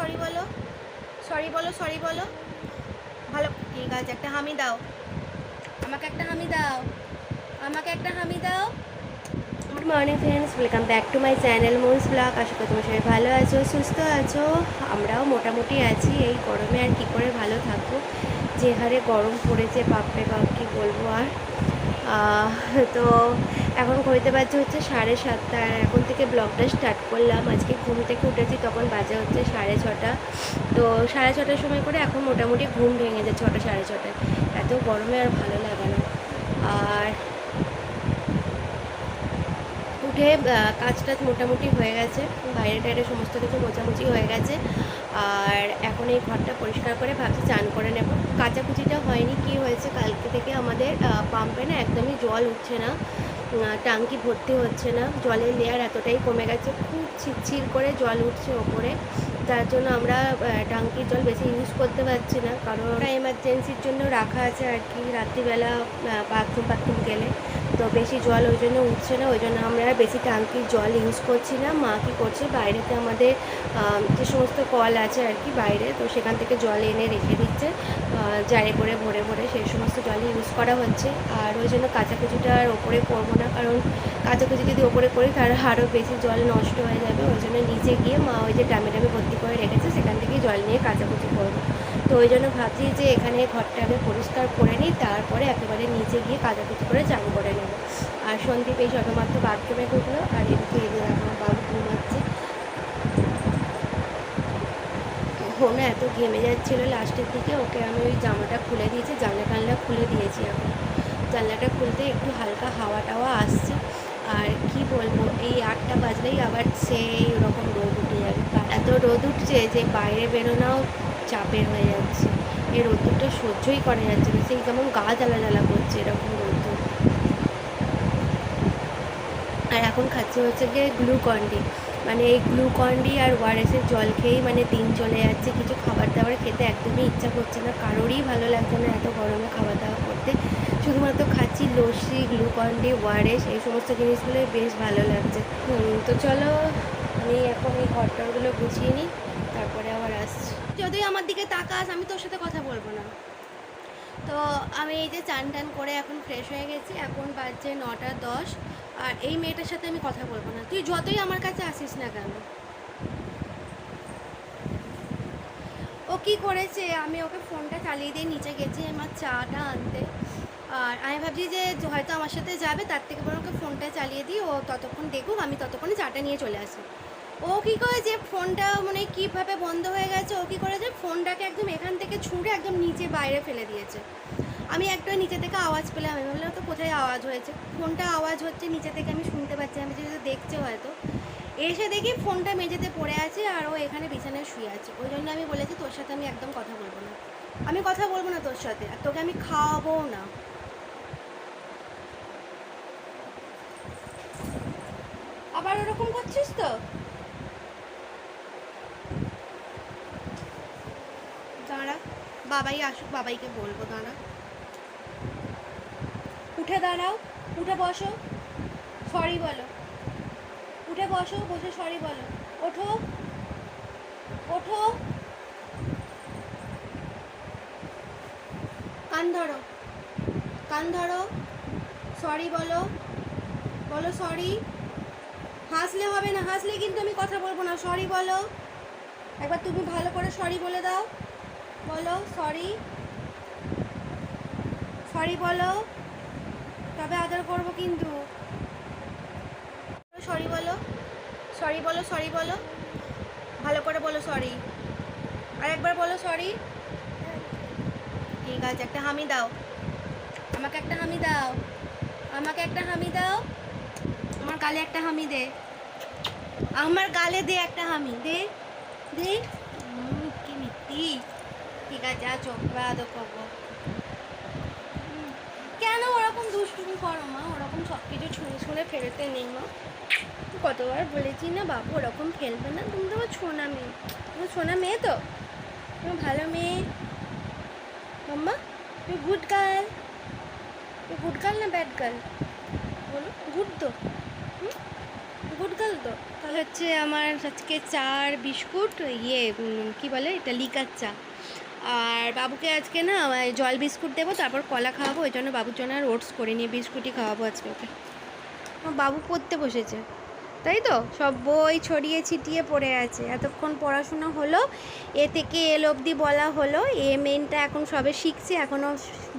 Sorry বলো। Sorry বলো sorry বলো। ভালো ঠিক আছে একটা হামি দাও। আমাকে একটা হামি দাও। আমাকে একটা হামি দাও। Good morning friends welcome back to my channel Moon's blog আশা করি তোমার সবাই ভালো আছো সুস্থ আছো। আমরাও মোটামুটি আছি। এই গরমে আর কী করে ভালো থাকব? যে হারে গরম পড়েছে বাপরে বাপ কী বলব আর? তো এখন ঘড়িতে বাজে হচ্ছে সাড়ে সাতটা, আর এখন থেকে ব্লগটা স্টার্ট করলাম। আজকে ঘুম থেকে উঠেছি, তখন বাজে হচ্ছে সাড়ে ছটা। তো সাড়ে ছটার সময় করে এখন মোটামুটি ঘুম ভেঙে যায় ছটা, সাড়ে ছটায়। এত গরমে আর ভালো লাগে না। আর উঠে কাজ টাজ মোটামুটি হয়ে গেছে। বাইরে টাইরে সমস্ত কিছু মোচামুচি হয়ে গেছে। আর এখন এই ঘরটা পরিষ্কার করে ভাবছি চান করে নেব। কাঁচাকুচিটা হয়নি, কি হয়েছে কালকে থেকে আমাদের পাম্পে না একদমই জল উঠছে না। টাঙ্কি ভর্তি হচ্ছে না। জলের লেয়ার এতটাই কমে গেছে। খুব ছিটছির করে জল উঠছে ওপরে। যার জন্য আমরা টাঙ্কির জল বেশি ইউজ করতে পারছি না। কারণ এমার্জেন্সির জন্য রাখা আছে আর কি। রাত্রিবেলা বাথরুম বাথরুম গেলে তো বেশি জল ওই জন্য উঠছে না। ওই জন্য আমরা বেশি টাঙ্কির জল ইউজ করছি না। মা কী করছে? বাইরেতে আমাদের যে সমস্ত কল আছে আর কি বাইরে, তো সেখান থেকে জল এনে রেখে দিচ্ছে। জারে করে, ভরে ভরে সেই সমস্ত জলই ইউজ করা হচ্ছে। আর ওই জন্য কাচাকুচিটা আর ওপরে করব না। কারণ কাচাকুচি যদি ওপরে করি তার আরও বেশি জল নষ্ট হয়ে যাবে। ওই জন্য নিচে গিয়ে মা ওই যে ডামে ডামে ভর্তি করে রেখেছে, সেখান থেকেই জল নিয়ে কাচাকুচি করব। তো ওই জন্য ভাবছি যে এখানে ঘরটা আগে পরিষ্কার করে নিই, তারপরে একেবারে নিচে গিয়ে কাচাকুচি করে চান করে নেব। আর সন্দীপ এই সবেমাত্র বাথরুমে ঢুকলো, আর এদিকে এদিকে আমার বাবু ঘুমাচ্ছে। ও না এত ঘেমে যাচ্ছিল লাস্টের দিকে, ওকে আমি ওই জামাটা খুলে দিয়েছি জানলা টানলা খুলে দিয়েছি এখন। জানলাটা খুলতে একটু হালকা হাওয়া টাওয়া আসছে। আর কি বলব, এই আটটা বাজলেই আবার সেই ওরকম রোদ উঠে যাবে। এত রোদ উঠছে যে বাইরে বেরোনোও চাপের হয়ে যাচ্ছে। এই রোদ্দুরটা সহ্যই করা যাচ্ছে না। সেই কেমন গা জ্বালা জ্বালা করছে এরকম রোদ্দুর। আর এখন খাচ্ছে হচ্ছে গিয়ে গ্লুকন্ডি মানে এই গ্লুকন্ডি আর ওয়ারেসের জল খেয়েই মানে দিন চলে যাচ্ছে। কিছু খাবার দাবার খেতে একদমই ইচ্ছা করছে না। কারোরই ভালো লাগছে না এত গরমে খাবার দাবার শুধুমাত্র খাচ্ছি লস্যি, গ্লুকন্ডি, ওয়ারেস, এই সমস্ত জিনিসগুলোই বেশ ভালো লাগছে। তো চলো, আমি এখন এই ঘরটারগুলো গুছিয়ে নিই, তারপরে আবার আসছি। যদিও আমার দিকে তাকাস, আমি তোর সাথে কথা বলব না। তো আমি এই যে চান টান করে এখন ফ্রেশ হয়ে গেছি, এখন বাজছে নটা দশ, আর এই মেয়েটার সাথে আমি কথা বলব না। তুই যতই আমার কাছে আসিস না কেন। ও কি করেছে? আমি ওকে ফোনটা চালিয়ে দিয়ে নিচে গেছি, আমার চাটা আনতে। আর আমি ভাবছি যে হয়তো আমার সাথে যাবে, তার থেকে বরং ওকে ফোনটা চালিয়ে দিই, ও ততক্ষণ দেখুক, আমি ততক্ষণে চাটা নিয়ে চলে আসি। ও কী করে যে ফোনটা মানে কীভাবে বন্ধ হয়ে গেছে, ও কী করেছে ফোনটাকে একদম এখান থেকে ছুঁড়ে একদম নিচে বাইরে ফেলে দিয়েছে। আমি একটা নিচে থেকে আওয়াজ পেলাম, আমি ভাবলাম তো কোথায় আওয়াজ হয়েছে? ফোনটা আওয়াজ হচ্ছে নিচে থেকে, আমি শুনতে পাচ্ছি, আমি যেহেতু দেখছে হয়তো। এসে দেখি ফোনটা মেঝেতে পড়ে আছে আর ও এখানে বিছানায় শুয়ে আছে। ওই জন্য আমি বলেছি তোর সাথে আমি একদম কথা বলব না। আমি কথা বলব না তোর সাথে, আর তোকে আমি খাওয়াবও না আবার করছিস তো দাঁড়া, বাবাই আসুক, বাবাইকে বলব, দাঁড়া। উঠে দাঁড়াও, উঠে বসো সরি বলো। উঠে বসো, বসে সরি বলো। ওঠো ওঠো। কান ধরো কান ধরো সরি বলো বলো সরি হাসলে হবে না, হাসলে কিন্তু আমি কথা বলব না। সরি বলো। একবার তুমি ভালো করে সরি বলে দাও। বলো সরি সরি বলো। তবে আদর করব কিন্তু। সরি বলো। সরি বলো সরি বলো। ভালো করে বলো সরি আর একবার বলো সরি ঠিক আছে, একটা হামি দাও। আমাকে একটা হামি দাও। আমাকে একটা হামি দাও। গালে একটা হামি দে। আমার গালে দে একটা হামি। দে দে। কি মিষ্টি ঠিক আছে আ চোখ আদর করব কেন ওরকম দুষ্টুমি করো মা? ওরকম সব কিছু ছুঁড়ে ছুঁড়ে ফেরতে নেই মা। কতবার বলেছি না, বাবু ওরকম ফেলবে না। তুমি তো ছোনা মেয়ে। তুমি ছোনা মেয়ে তো? তুমি ভালো মেয়ে। মাম্মা, তুমি গুড গার্ল তুমি গুড গার্ল না ব্যাড গার্ল বলো গুড তো। গুড গার্ল তো। তাহলে হচ্ছে আমার আজকে চার বিস্কুট ইয়ে কি বলে এটা, লিকার চা। আর বাবুকে আজকে না জল বিস্কুট দেবো, তারপর কলা খাওয়াবো, ওই জন্য বাবুর জন্য আর ওটস করে নিয়ে বিস্কুটই খাওয়াবো আজকে ওকে। বাবু পড়তে বসেছে, তাই তো? সব বই ছড়িয়ে ছিটিয়ে পড়ে আছে। এতক্ষণ পড়াশোনা হলো, এ থেকে এল অবধি বলা হলো, এ মেনটা এখন সবে শিখছে, এখনও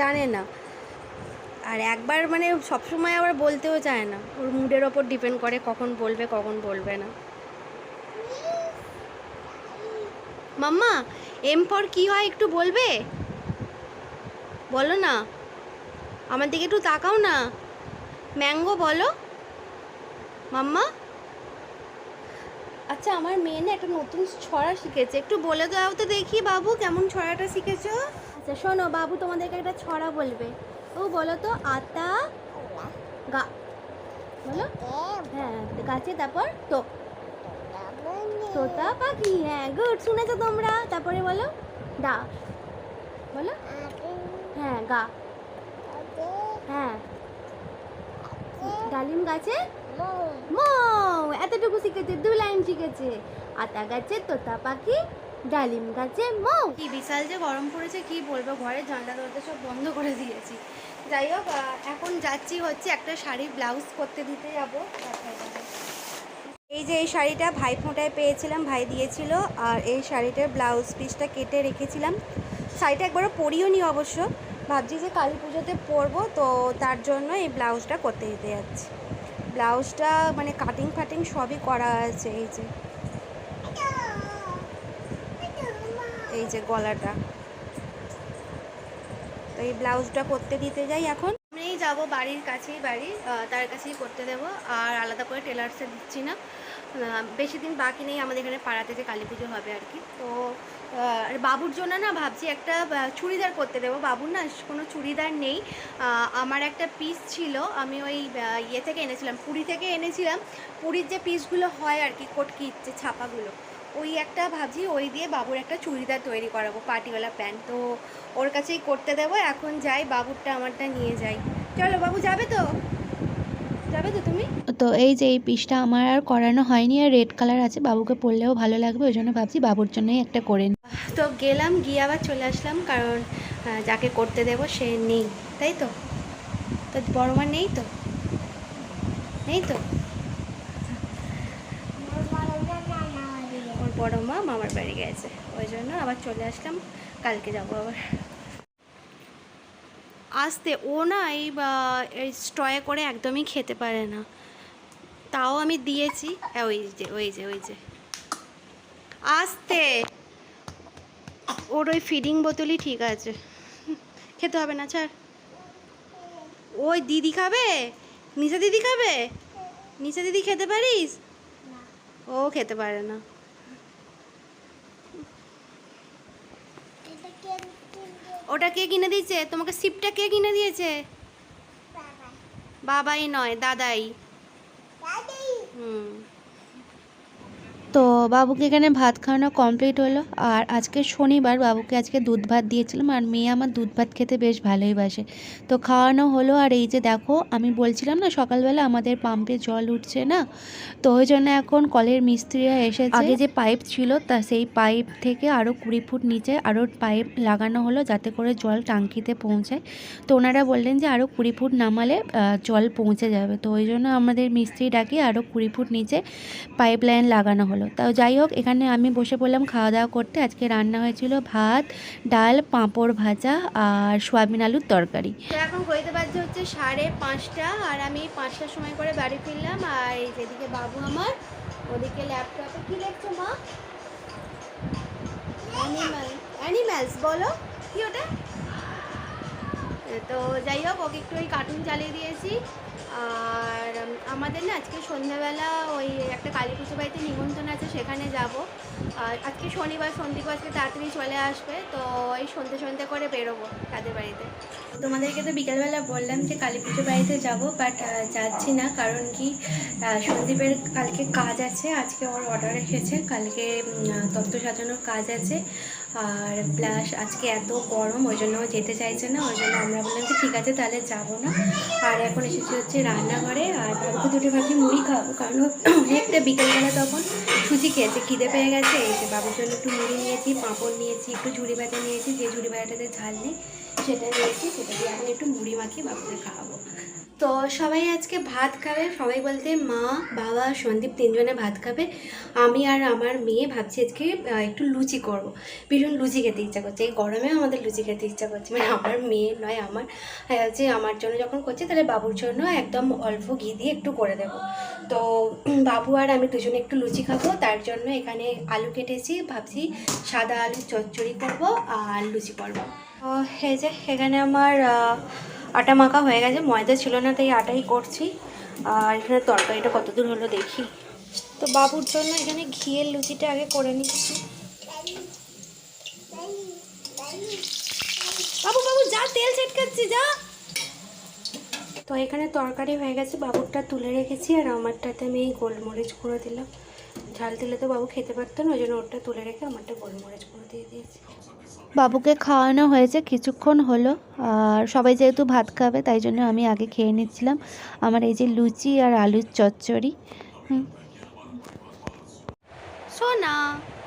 জানে না। আর একবার মানে সবসময় আবার বলতেও চায় না। ওর মুডের ওপর ডিপেন্ড করে কখন বলবে কখন বলবে না। মাম্মা এম ফর কি হয় একটু বলবে? বলো না। আমার দিকে একটু তাকাও না। ম্যাঙ্গো বলো। মাম্মা? আচ্ছা আমার মেয়ে না একটা নতুন ছড়া শিখেছে। একটু বলে দাও তো দেখি বাবু, কেমন ছড়াটা শিখেছো? আচ্ছা শোনো, বাবু তোমাদেরকে একটা ছড়া বলবে। ও, বলো তো, আতা, গা, বলো? হ্যাঁ গাছে, তারপর তো। তোতা পাখি হ্যাঁ গুড, শুনেছো তোমরা? তারপরে বলো ডা বলো? হ্যাঁ গা। হ্যাঁ। ডালিম গাছে? মৌ। এতটুকু শিখেছে, দু লাইন শিখেছে। আতা গাছে, তোতা পাখি ডালিম গাছে মৌ। কি বিশাল যে গরম পড়েছে, কি বলব? ঘরের জানলা, দরজা সব বন্ধ করে দিয়েছি। যাই হোক এখন যাচ্ছি হচ্ছে একটা শাড়ির ব্লাউজ করতে দিতে যাব। এই যে এই শাড়িটা ভাই ফোঁটায় পেয়েছিলাম, ভাই দিয়েছিল, আর এই শাড়িটার ব্লাউজ পিসটা কেটে রেখেছিলাম। শাড়িটা একবারও পরিও নি অবশ্য, ভাবছি যে কালী পুজোতে পরবো, তো তার জন্য এই ব্লাউজটা করতে দিতে যাচ্ছি। ব্লাউজটা মানে কাটিং ফাটিং সবই করা আছে, এই যে। এই যে গলাটা। তো এই ব্লাউজটা করতে দিতে যাই এখন। আমি যাব বাড়ির কাছেই বাড়ি তার কাছেই করতে দেব। আর আলাদা করে টেলার্সে দিচ্ছি না। বেশি দিন বাকি নেই আমাদের এখানে পাড়াতে যে কালী পুজো হবে আর কি। তো আর বাবুর জন্য না ভাবছি একটা চুড়িদার করতে দেবো। বাবুর না কোনো চুড়িদার নেই। আমার একটা পিস ছিল। আমি ওই ইয়ে থেকে এনেছিলাম, পুরী থেকে এনেছিলাম। পুরীর যে পিসগুলো হয় আর কি, কটকি যে ছাপাগুলো ওই একটা ভাবছি ওই দিয়ে বাবুর একটা চুড়িদার তৈরি করাবো পার্টিওয়ালা প্যান্ট। তো ওর কাছেই করতে দেবো এখন যাই বাবুরটা আমারটা নিয়ে যাই। চলো বাবু যাবে তো? যাবে তো তুমি? তো এই যে এই পিসটা আমার আর করানো হয়নি আর রেড কালার আছে বাবুকে পরলেও ভালো লাগবে ওই জন্য ভাবছি বাবুর জন্যই একটা করে নিই। তো গেলাম গিয়ে আবার চলে আসলাম কারণ যাকে করতে দেব সে নেই তাই তো? তো বড় মা নেই তো? নেই তো ওর বড় মা মামার বাড়ি গেছে। ওই জন্য আবার চলে আসলাম কালকে যাব আবার। আসতে ও না এই বা এই স্টয়ে করে একদমই খেতে পারে না। তাও আমি দিয়েছি হ্যাঁ, ওই যে ওই যে ওই যে। আসতে। ওর ওই ফিডিং বোতলই ঠিক আছে। খেতে হবে না ছাড়। ওই দিদি খাবে? নিশা দিদি খাবে? নিশা দিদি খেতে পারিস? ও খেতে পারে না। ওটা কে কিনে দিয়েছে? তোমাকে সিপটা কে কিনে দিয়েছে? বাবাই। নয় দাদাই। হুম। তো বাবুকে এখানে ভাত খাওয়ানো কমপ্লিট হলো। আর আজকে শনিবার বাবুকে আজকে দুধ ভাত দিয়েছিলাম। আর মেয়ে আমার দুধ ভাত খেতে বেশ ভালোই বাসে। তো খাওয়ানো হলো। আর এই যে দেখো, আমি বলছিলাম না, সকালবেলা আমাদের পাম্পে জল উঠছে না। তো ওই জন্য এখন কলের মিস্ত্রিরা এসেছে। আগে যে পাইপ ছিল, তা সেই পাইপ থেকে আরও কুড়ি ফুট নিচে আরও পাইপ লাগানো হলো, যাতে করে জল টাঙ্কিতে পৌঁছায়। তো ওনারা বললেন যে আরও কুড়ি ফুট নামালে জল পৌঁছে যাবে। তো ওই জন্য আমাদের মিস্ত্রি ডাকে আরও কুড়ি ফুট নিচে পাইপ লাইন লাগানো হলো। তাও যাই হোক এখানে আমি বসে পড়লাম খাওয়া দাওয়া করতে। আজকে রান্না হয়েছিল ভাত ডাল পাঁপড় ভাজা আর সোয়াবিন আলুর তরকারি। এখন ঘড়িতে বাজছে হচ্ছে সাড়ে পাঁচটা আর আমি পাঁচটার সময় করে বাড়ি ফিরলাম আর এই যেদিকে বাবু আমার ওদিকে ল্যাপটপে কি দেখছ মা? অ্যানিম্যাল অ্যানিম্যালস বলো। কি ওটা? তো যাই হোক, ওকে একটু ওই কার্টুন চালিয়ে দিয়েছি। আর আমাদের না আজকে সন্ধ্যাবেলা ওই একটা কালী পুজো বাড়িতে নিমন্ত্রণ আছে, সেখানে যাব। আর আজকে শনিবার সন্দীপ আজকে তাড়াতাড়ি চলে আসবে, তো এই সন্ধে সন্ধে করে বেরোবো তাদের বাড়িতে। তোমাদেরকে তো বিকালবেলা বললাম যে কালী পুজো বাড়িতে যাব বাট যাচ্ছি না, কারণ কি সন্দীপের কালকে কাজ আছে, আজকে ওর অর্ডার এসেছে, কালকে তত্ত্ব সাজানোর কাজ আছে। আর প্লাস আজকে এত গরম ওই জন্য যেতে চাইছে না ওই জন্য আমরা বললাম যে ঠিক আছে, তাহলে যাব না। আর এখন এসেছি হচ্ছে রান্নাঘরে, আর বাবুকে দুটো ভাবছি মুড়ি খাব, কারণ অনেকটা বিকেলবেলা তখন সুজি খেয়েছে, খিদে পেয়ে গেছে, এই যে বাবুর জন্য একটু মুড়ি নিয়েছি, পাঁপড় নিয়েছি, একটু ঝুড়ি ভাজা নিয়েছি, যে ঝুড়ি ভাজাটাতে ঝাল নেই। সেটা নিয়েছি সেটা দিয়ে এখন একটু মুড়ি মাখিয়ে বাবুকে খাওয়াবো। তো সবাই আজকে ভাত খাবে। সবাই বলতে মা, বাবা, সন্দীপ তিনজনে ভাত খাবে। আমি আর আমার মেয়ে ভাবছি আজকে একটু লুচি করব। ভীষণ লুচি খেতে ইচ্ছা করছে। এই গরমে আমাদের লুচি খেতে ইচ্ছা করছে। মানে আমার মেয়ে নয়, আমার। যে আমার জন্য যখন করছে, তাহলে বাবুর জন্য একদম অল্প ঘি দিয়ে একটু করে দেবো। তো বাবু আর আমি দুজনে একটু লুচি খাব। তার জন্য এখানে আলু কেটেছি। ভাবছি সাদা আলু চচ্চড়ি করব আর লুচি করব। এই যে এখানে আমার আটা মাখা হয়ে গেছে, ময়দা ছিল না, তাই আটাই করছি। আর এখানে তরকারিটা কত দূর হলো দেখি। তো বাবুর জন্য এখানে ঘিয়ের লুচিটা আগে করে নিচ্ছি। বাবু বাবু, যা, তেল ছিটকাচ্ছি, যা। তো এখানে তরকারি হয়ে গেছে, বাবুরটা তুলে রেখেছি, আর আমারটাতে আমি এই গোলমরিচ গুঁড়ো দিলাম। ঝাল দিলে তো বাবু খেতে পারতো না, ওই জন্য ওরটা তুলে রেখে আমারটা গোলমরিচ গুঁড়ো দিয়ে দিয়েছি। বাবুকে খাওয়ানো হয়েছে, কিছুক্ষণ হলো, আর সবাই যেহেতু ভাত খাবে, তাই জন্য আমি আগে খেয়ে নিচ্ছিলাম। আমার এই যে লুচি আর আলুর চচ্চড়ি সোনা,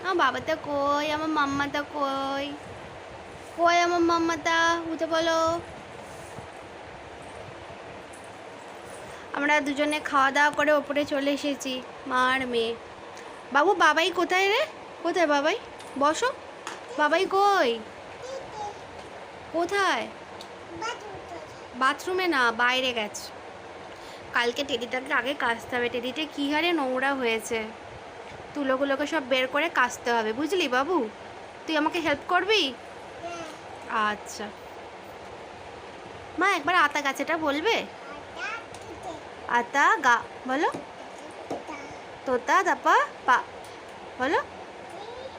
আমার বাবাটা কই? আমার মাম্মাটা কই? কই আমার মাম্মাটা? উঠে বলো। আমরা দুজনে খাওয়া দাওয়া করে ওপরে চলে এসেছি মা আর মেয়ে। বাবু, বাবাই কোথায় রে? কোথায় বাবাই? বসো। বাবাই কই? কোথায়? বাথরুমে না, বাইরে গেছে। কালকে টেডিটাকে আগে কাচতে হবে। টেডিটা কী হারে নোংরা হয়েছে। তুলোগুলোকে সব বের করে কাচতে হবে। বুঝলি বাবু? তুই আমাকে হেল্প করবি? আচ্ছা। মা, একবার আতা গাছেটা বলবে? আতা গা, বলো। তোতা তাপা পা, বলো।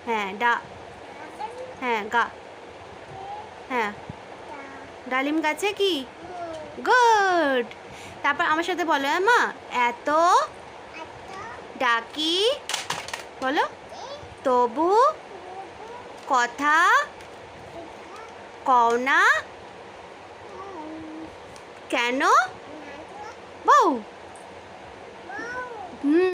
হ্যাঁ ডা। হ্যাঁ গা। হ্যাঁ। ডালিম গাছে কি? গুড। তারপর আমার সাথে বলো, মা, এত ডাকি? বলো। তবু কথা কও না। কেন? বউ। হুম।